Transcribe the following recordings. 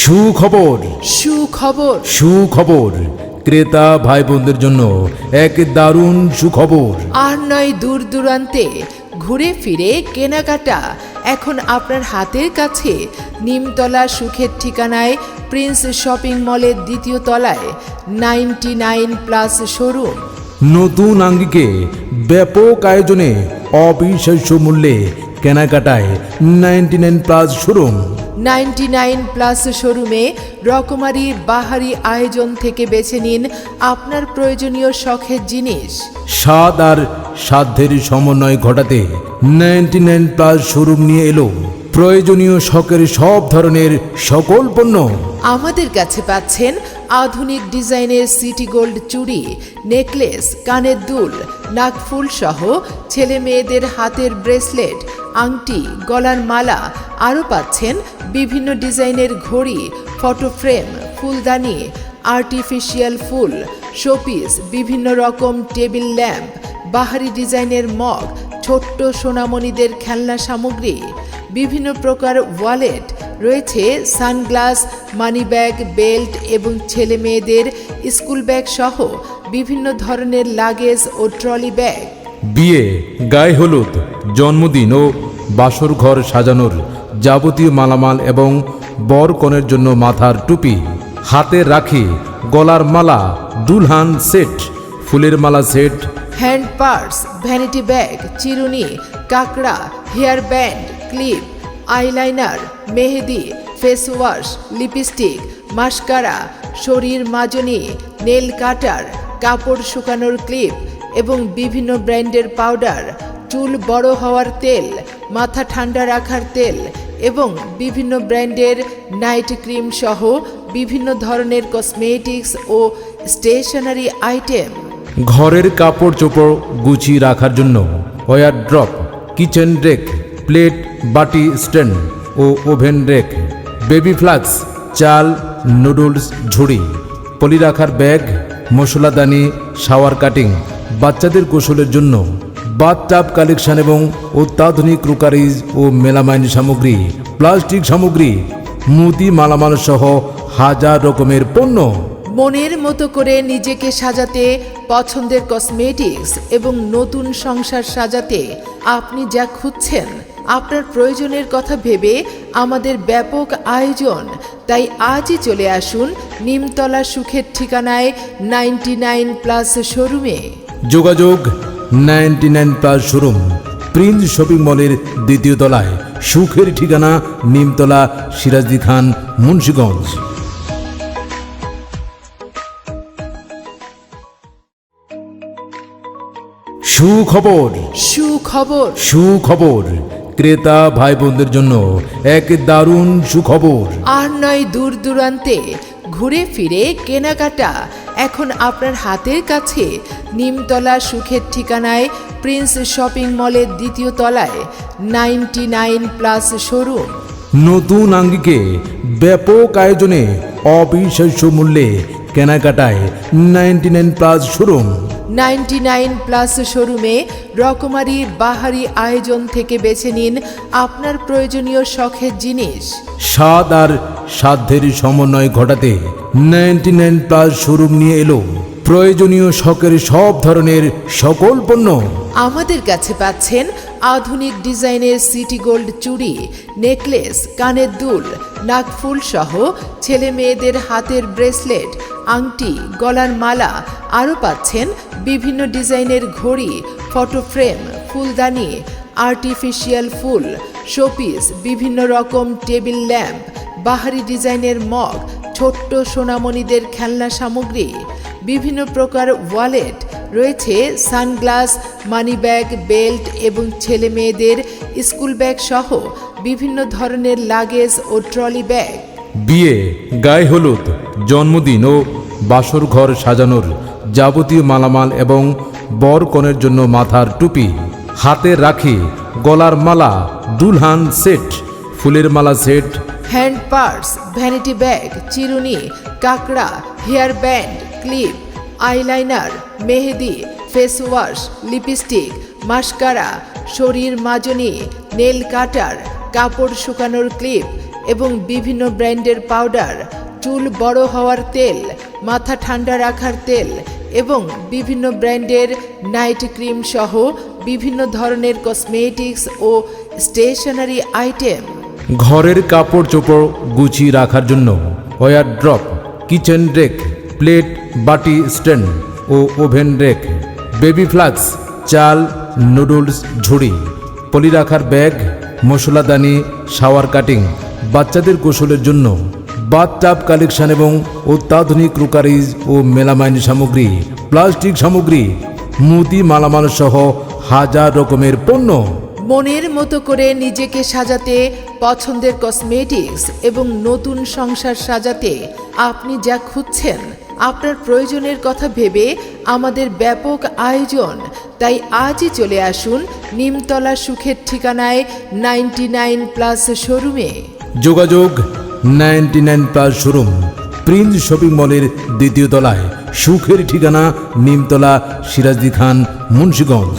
সুখবর। সুখবর। সুখবর। ক্রেতা ভাই বোনদের জন্য এক দারুণ সুখবর। আর নয় দূর দূরান্তে ঘুরে ফিরে কেনাকাটা। এখন আপনার হাতের কাছে নিমতলা সুখের ঠিকানায় প্রিন্স শপিং মলের দ্বিতীয় তলায় নাইনটি নাইন প্লাস শোরুম। নতুন আঙ্গিকে ব্যাপক আয়োজনে অবিশ্বাস্য মূল্যে কেনাকাটায় ninety nine plus showroom. Ninety nine plus শোরুমে রকমারি বাহারি আয়োজন থেকে বেছে নিন আপনার প্রয়োজনীয় শখের জিনিস। স্বাদ আর সাধ্যের সমন্বয় ঘটাতে নাইনটি নাইন প্লাস শোরুম নিয়ে এলো। প্রয়োজনীয় শখের সব ধরনের সকল পণ্য। আমাদের কাছে পাচ্ছেন আধুনিক ডিজাইনের সিটি গোল্ড চুড়ি, নেকলেস, কানের দুল, নাকফুল সহ ছেলে মেয়েদের হাতের ব্রেসলেট, আংটি, গলার মালা, আরও পাচ্ছেন বিভিন্ন ডিজাইনের ঘড়ি, ফটো ফ্রেম, ফুলদানি, আর্টিফিশিয়াল ফুল, শোপিস, বিভিন্ন রকম টেবিল ল্যাম্প, বাহারি ডিজাইনের মগ ছোট্ট সোনামণিদের খেলনা সামগ্রী, বিভিন্ন প্রকার ওয়ালেট রয়েছে, সানগ্লাস মানি ব্যাগ বেল্ট এবং ছেলে মেয়েদের স্কুল ব্যাগ সহ বিভিন্ন ধরনের লাগেজ ও ট্রলি ব্যাগ। বিয়ে, গায়ে হলুদ, জন্মদিন ও বাসর ঘর সাজানোর যাবতীয় মালামাল এবং বর কনের জন্য মাথার টুপি, হাতে রাখি, গলার মালা, দুলহান সেট, ফুলের মালা set hand purse, vanity bag, চিরুনি, কাঁকড়া, হেয়ার ব্যান্ড, ক্লিপ, আইলাইনার, মেহেদি, ফেস ওয়াশ, লিপস্টিক, মাস্কারা, শরীর মাজনি, নেল কাটার, কাপড় শুকানোর ক্লিপ এবং বিভিন্ন ব্র্যান্ডের পাউডার, চুল বড় হওয়ার তেল, মাথা ঠান্ডা রাখার তেল এবং বিভিন্ন ব্র্যান্ডের নাইট ক্রিম সহ বিভিন্ন ধরনের কসমেটিক্স ও স্টেশনারি আইটেম ঘরের কাপড় চোপড় গুছিয়ে রাখার জন্য wardrobe, kitchen rack, plate, বাটি স্ট্যান্ড ও ওভেন রেক, বেবি ফ্লাক্স, চাল, নুডলস, ঝুড়ি, পলি রাখার ব্যাগ, মশলাদানি, শাওয়ার কাটিং, বাচ্চাদের গোসলের জন্য বাথটাব কালেকশন এবং অত্যাধুনিক ক্রুকারিজ ও মেলামাইন সামগ্রী প্লাস্টিক সামগ্রী, মুদি মালামাল সহ হাজার রকমের পণ্য। মনের মতো করে নিজেকে সাজাতে, পছন্দের কসমেটিক্স এবং নতুন সংসার সাজাতে আপনি যা খুঁজছেন, আপনার প্রয়োজনের কথা ভেবে আমাদের ব্যাপক আয়োজন। তাই আজই চলে আসুন নিমতলা সুখের ঠিকানায় নাইনটি নাইন প্লাস শোরুমে। যোগাযোগ ninety nine plus showroom, Prince shopping মলের দ্বিতীয় তলায়, সুখের ঠিকানা নিমতলা সিরাজদি খান, মুন্সীগঞ্জ। সুখবর। সুখবর। সুখবর। ক্রেতা ভাই বোনদের জন্য এক দারুণ সুখবর। আর নয় দূর দূরান্তে ঘুরে ফিরে কেনাকাটা। এখন আপনার হাতের কাছে নিমতলা সুখের ঠিকানায় প্রিন্স শপিং মলের দ্বিতীয় তলায় নাইনটি নাইন প্লাস শোরুম। নতুন আঙ্গিকে ব্যাপক আয়োজনে অবিশ্বাস্য মূল্যে কেনাকাটায় ninety nine plus showroom. Ninety nine plus শোরুমে রকমারি বাহারি আয়োজন থেকে বেছে নিন আপনার প্রয়োজনীয় শখের জিনিস। স্বাদ আর সাধ্যের সমন্বয় ঘটাতে নাইনটি নাইন প্লাস শোরুম নিয়ে এলো। প্রয়োজনীয় শখের সব ধরনের সকল পণ্য। আমাদের কাছে পাচ্ছেন আধুনিক ডিজাইনের সিটি গোল্ড চুড়ি, নেকলেস, কানের দুল, নাকফুল সহ ছেলে মেয়েদের হাতের ব্রেসলেট, আংটি, গলার মালা, আরও পাচ্ছেন বিভিন্ন ডিজাইনের ঘড়ি, ফটো ফ্রেম, ফুলদানি, আর্টিফিশিয়াল ফুল, শোপিস, বিভিন্ন রকম টেবিল ল্যাম্প, বাহারি ডিজাইনের মগ, ছোট্ট সোনামণিদের খেলনা সামগ্রী। বিভিন্ন প্রকার ওয়ালেট রয়েছে সানগ্লাস মানি ব্যাগ বেল্ট এবং ছেলে মেয়েদের স্কুল ব্যাগ সহ বিভিন্ন ধরনের লাগেজ ও ট্রলি ব্যাগ। বিয়ে গায়ে হলুদ জন্মদিন ও বাসর ঘর সাজানোর যাবতীয় মালামাল এবং বর কনের জন্য মাথার টুপি হাতে রাখি গলার মালা দুলহান সেট ফুলের মালা set. Hand purse vanity bag চিরুনি কাকড়া হেয়ার ব্যান্ড ক্লিপ, আইলাইনার, মেহেদি ফেস ওয়াশ লিপস্টিক মাস্কারা শরীর মাজনি নেল কাটার কাপড় শুকানোর ক্লিপ এবং বিভিন্ন ব্র্যান্ডের পাউডার, চুল বড় হওয়ার তেল, মাথা ঠান্ডা রাখার তেল এবং বিভিন্ন ব্র্যান্ডের নাইট ক্রিম সহ বিভিন্ন ধরনের কসমেটিক্স ও স্টেশনারি আইটেম ঘরের কাপড় চোপড় গুছিয়ে রাখার জন্য wardrobe kitchen rack plate বাটি স্ট্যান্ড ও ওভেন রেক, বেবি ফ্লাক্স, চাল, নুডলস, ঝুড়ি, পলি রাখার ব্যাগ, মশলাদানি, শাওয়ার কাটিং, বাচ্চাদের গোসলের জন্য বাথটাব কালেকশন এবং অত্যাধুনিক ক্রোকারিজ ও মেলামাইন সামগ্রী, প্লাস্টিক সামগ্রী, মুদি মালামাল সহ হাজার রকমের পণ্য। মনের মতো করে নিজেকে সাজাতে, পছন্দের কসমেটিক্স এবং নতুন সংসার সাজাতে আপনি যা খুঁজছেন আপনার প্রয়োজনের কথা ভেবে আমাদের ব্যাপক আয়োজন। তাই আজই চলে আসুন নিমতলা সুখের ঠিকানায় নাইনটি নাইন প্লাস শোরুমে। যোগাযোগ ninety nine plus showroom Prince shopping মলের দ্বিতীয় তলায় সুখের ঠিকানা নিমতলা সিরাজদি খান মুন্সীগঞ্জ।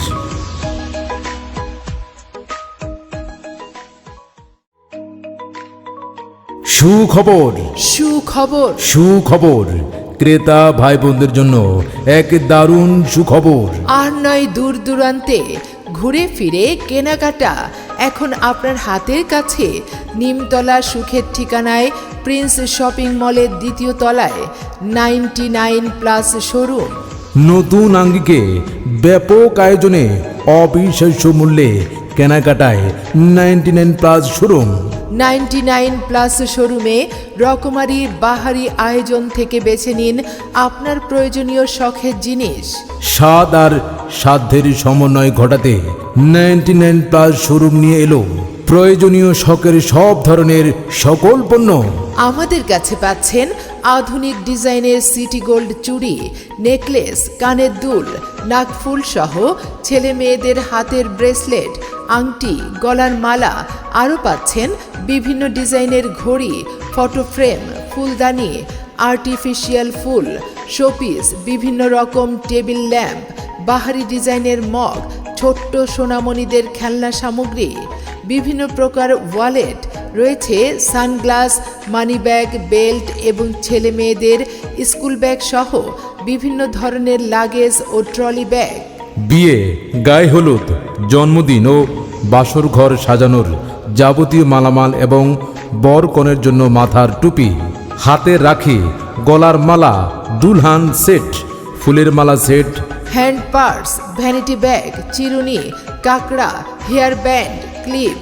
সুখবর। সুখবর। সুখবর। ক্রেতা ভাই বোনদের জন্য এক দারুণ সুখবর। আর নয় দূর দূরান্তে ঘুরে ফিরে কেনাকাটা। এখন আপনার হাতের কাছে নিমতলা সুখের ঠিকানায় প্রিন্স শপিং মলের দ্বিতীয় তলায় নাইনটি নাইন প্লাস শোরুম। নতুন আঙ্গিকে ব্যাপক আয়োজনে অবিশ্বাস্য মূল্যে কেনাকাটায় ninety nine plus showroom. Ninety nine plus শোরুমে রকমারির বাহারি আয়োজন থেকে বেছে নিন আপনার প্রয়োজনীয় শখের জিনিস। স্বাদ আর সাধ্যের সমন্বয় ঘটাতে নাইনটি নাইন প্লাস শোরুম নিয়ে এলো। প্রয়োজনীয় শখের সব ধরনের সকল পণ্য। আমাদের কাছে পাচ্ছেন আধুনিক ডিজাইনের সিটি গোল্ড চুড়ি, নেকলেস, কানের দুল, নাকফুল সহ ছেলে মেয়েদের হাতের ব্রেসলেট, আংটি, গলার মালা, আরও পাচ্ছেন বিভিন্ন ডিজাইনের ঘড়ি, ফটো ফ্রেম, ফুলদানি, আর্টিফিশিয়াল ফুল, শোপিস, বিভিন্ন রকম টেবিল ল্যাম্প, বাহারি ডিজাইনের মগ, ছোট্ট সোনামণিদের খেলনা সামগ্রী, বিভিন্ন প্রকার ওয়ালেট রয়েছে সানগ্লাস মানি ব্যাগ বেল্ট এবং ছেলে মেয়েদের স্কুল ব্যাগ সহ বিভিন্ন ধরনের লাগেজ ও ট্রলি ব্যাগ। বিয়ে গায়ে হলুদ জন্মদিন ও বাসর ঘর সাজানোর যাবতীয় মালামাল এবং বর কনের জন্য মাথার টুপি হাতে রাখি গলার মালা দুলহান সেট ফুলের মালা set. Hand purse vanity bag চিরুনি কাকড়া হেয়ার ব্যান্ড ক্লিপ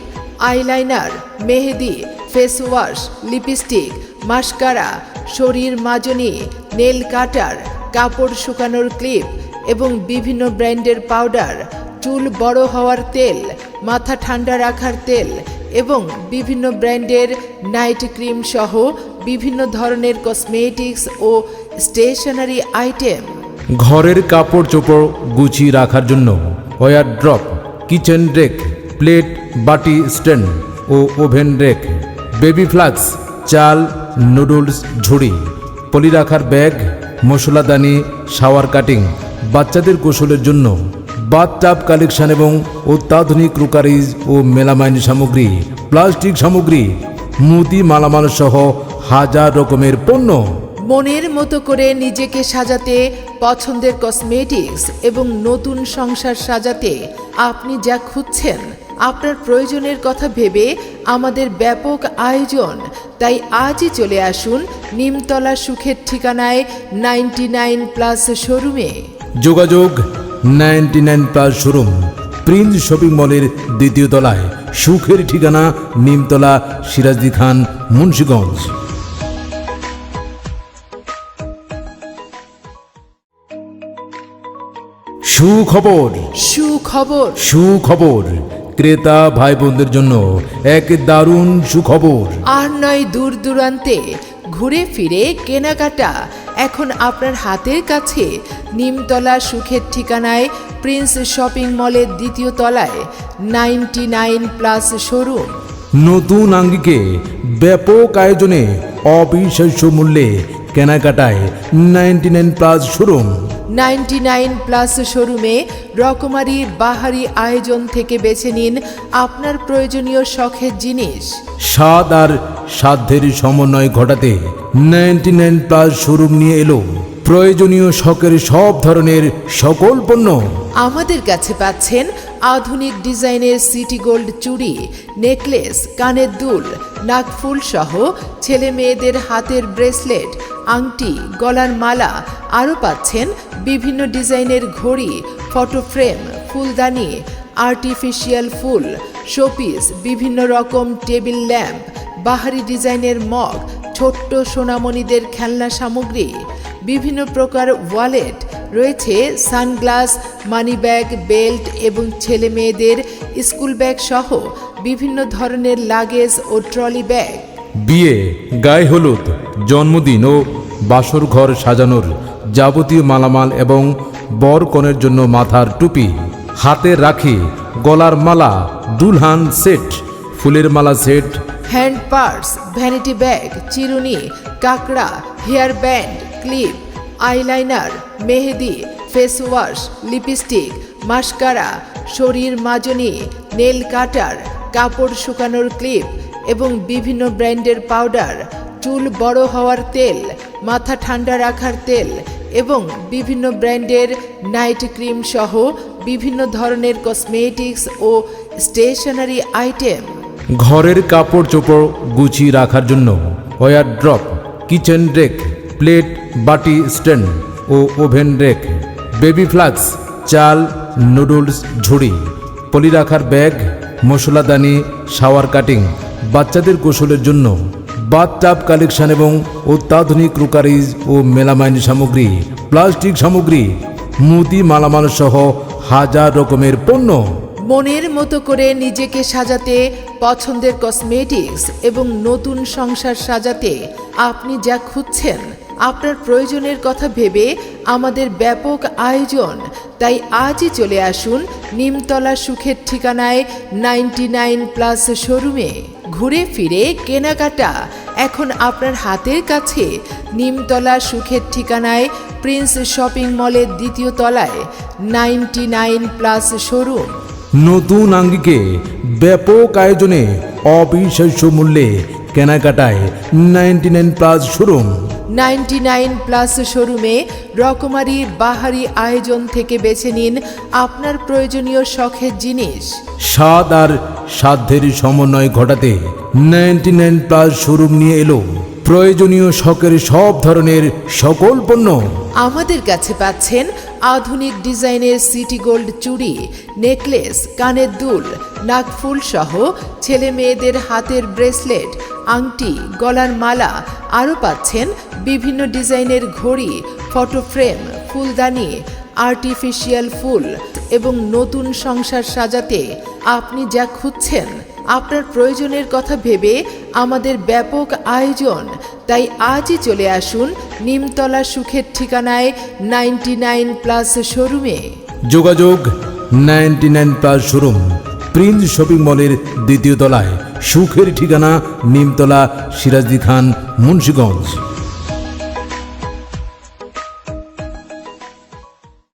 আইলাইনার মেহেদি ফেস ওয়াশ লিপস্টিক মাস্কারা শরীর মাজনি নেল কাটার কাপড় শুকানোর ক্লিপ এবং বিভিন্ন ব্র্যান্ডের পাউডার চুল বড় হওয়ার তেল, মাথা ঠান্ডা রাখার তেল এবং বিভিন্ন ব্র্যান্ডের নাইট ক্রিম সহ বিভিন্ন ধরনের কসমেটিক্স ও স্টেশনারি আইটেম ঘরের কাপড় চোপড় গুছিয়ে রাখার জন্য wardrobe kitchen rack plate বাটি স্ট্যান্ড ও ওভেন রেক, বেবি ফ্লাক্স, চাল, নুডলস, ঝুড়ি পলি রাখার ব্যাগ, মশলাদানি, শাওয়ার কাটিং, বাচ্চাদের গোসলের জন্য বাথটাব কালেকশন এবং অত্যাধুনিক ক্রুকারিজ ও মেলামাইন সামগ্রী, প্লাস্টিক সামগ্রী, মুদি মালামাল সহ হাজার রকমের পণ্য। মনের মতো করে নিজেকে সাজাতে, পছন্দের কসমেটিক্স এবং নতুন সংসার সাজাতে আপনি যা খুঁজছেন আপনার প্রয়োজনের কথা ভেবে আমাদের ব্যাপক আয়োজন। তাই আজই চলে আসুন নিমতলা সুখের ঠিকানায় নাইনটি নাইন প্লাস শোরুমে। যোগাযোগ ninety nine plus showroom Prince shopping মলের দ্বিতীয় তলায় সুখের ঠিকানা নিমতলা সিরাজদি খান মুন্সীগঞ্জ। সুখবর। সুখবর। সুখবর। ক্রেতা ভাই বোনদের জন্য এক দারুণ সুখবর। আর নয় দূর দূরান্তে ঘুরে ফিরে কেনাকাটা। এখন আপনার হাতের কাছে নিমতলা সুখের ঠিকানায় প্রিন্স শপিং মলের দ্বিতীয় তলায় নাইনটি নাইন প্লাস শোরুম। নতুন আঙ্গিকে ব্যাপক আয়োজনে অবিশ্বাস্য মূল্যে কেনাকাটায় ninety nine plus showroom. Ninety nine plus শোরুমে রকমারি বাহারি আয়োজন থেকে বেছে নিন আপনার প্রয়োজনীয় শখের জিনিস। স্বাদ আর সাধ্যের সমন্বয় ঘটাতে নাইনটি নাইন প্লাস শোরুম নিয়ে এলো। প্রয়োজনীয় শখের সব ধরনের সকল পণ্য। আমাদের কাছে পাচ্ছেন আধুনিক ডিজাইনের সিটি গোল্ড চুড়ি নেকলেস কানের দুল নাকফুল সহ ছেলে মেয়েদের হাতের ব্রেসলেট আংটি, গলার মালা আরও পাচ্ছেন বিভিন্ন ডিজাইনের ঘড়ি, ফটো ফ্রেম, ফুলদানি, আর্টিফিশিয়াল ফুল, শোপিস, বিভিন্ন রকম টেবিল ল্যাম্প, বাহারি ডিজাইনের মগ, ছোট্ট সোনামণিদের খেলনা সামগ্রী, বিভিন্ন প্রকার ওয়ালেট, রয়েছে সানগ্লাস মানি ব্যাগ বেল্ট এবং ছেলে মেয়েদের স্কুল ব্যাগ সহ বিভিন্ন ধরনের লাগেজ ও ট্রলি ব্যাগ। বিয়ে, গায়ে হলুদ, জন্মদিন ও বাসর ঘর সাজানোর যাবতীয় মালামাল এবং বর কনের জন্য মাথার টুপি, হাতে রাখি, গলার মালা, দুলহান সেট, ফুলের মালা set, hand purse, vanity bag, চিরুনি, কাকড়া, হেয়ার ব্যান্ড, ক্লিপ, আইলাইনার, মেহেদি, ফেস ওয়াশ, লিপস্টিক, মাস্কারা, শরীর মাজনি, নেল কাটার, কাপড় শুকানোর ক্লিপ এবং বিভিন্ন ব্র্যান্ডের পাউডার, চুল বড় হওয়ার তেল, মাথা ঠান্ডা রাখার তেল এবং বিভিন্ন ব্র্যান্ডের নাইট ক্রিম সহ বিভিন্ন ধরনের কসমেটিক্স ও স্টেশনারি আইটেম। ঘরের কাপড় চোপড় গুছিয়ে রাখার জন্য wardrobe, kitchen rack, plate, বাটি স্ট্যান্ড ও ওভেন রেক, বেবি ফ্লাক্স, চাল, নুডলস, ঝুড়ি, পলি রাখার ব্যাগ, মশলাদানি, শাওয়ার কাটিং বাচ্চাদের গোসলের জন্য বাথটাব কালেকশন এবং অত্যাধুনিক ক্রোকারিজ ও মেলামাইন সামগ্রী, প্লাস্টিক সামগ্রী, মুদি মালামাল সহ হাজার রকমের পণ্য। মনের মতো করে নিজেকে সাজাতে পছন্দের কসমেটিক্স এবং নতুন সংসার সাজাতে আপনি যা খুঁজছেন, আপনার প্রয়োজনের কথা ভেবে আমাদের ব্যাপক আয়োজন। তাই আজই চলে আসুন নিমতলা সুখের ঠিকানায় নাইনটি নাইন প্লাস শোরুমে। ঘুরে ফিরে কেনাকাটা। এখন আপনার হাতের কাছে নিমতলা সুখের ঠিকানায় প্রিন্স শপিং মলের দ্বিতীয় তলায় নাইনটি নাইন প্লাস শোরুম। নতুন আঙ্গিকে ব্যাপক আয়োজনে অবিশ্বাস্য মূল্যে কেনাকাটায় ninety nine plus showroom. Ninety nine plus শোরুমে রকমারি বাহারি আয়োজন থেকে বেছে নিন আপনার প্রয়োজনীয় শখের জিনিস। স্বাদ আর সাধ্যের সমন্বয় ঘটাতে নাইনটি নাইন প্লাস শোরুম নিয়ে এলো। প্রয়োজনীয় শখের সব ধরনের সকল পণ্য। আমাদের কাছে পাচ্ছেন আধুনিক ডিজাইনের সিটি গোল্ড চুড়ি, নেকলেস, কানের দুল, নাকফুল সহ ছেলে মেয়েদের হাতের ব্রেসলেট, আংটি, গলার মালা, আরও পাচ্ছেন বিভিন্ন ডিজাইনের ঘড়ি, ফটো ফ্রেম, ফুলদানি আর্টিফিশিয়াল ফুল এবং নতুন সংসার সাজাতে আপনি যা খুঁজছেন, আপনার প্রয়োজনের কথা ভেবে আমাদের ব্যাপক আয়োজন। তাই আজই চলে আসুন নিমতলা সুখের ঠিকানায় নাইনটি নাইন প্লাস শোরুমে। যোগাযোগ ninety nine plus showroom, Prince shopping মলের দ্বিতীয় তলায়, সুখের ঠিকানা নিমতলা সিরাজদি খান, মুন্সীগঞ্জ।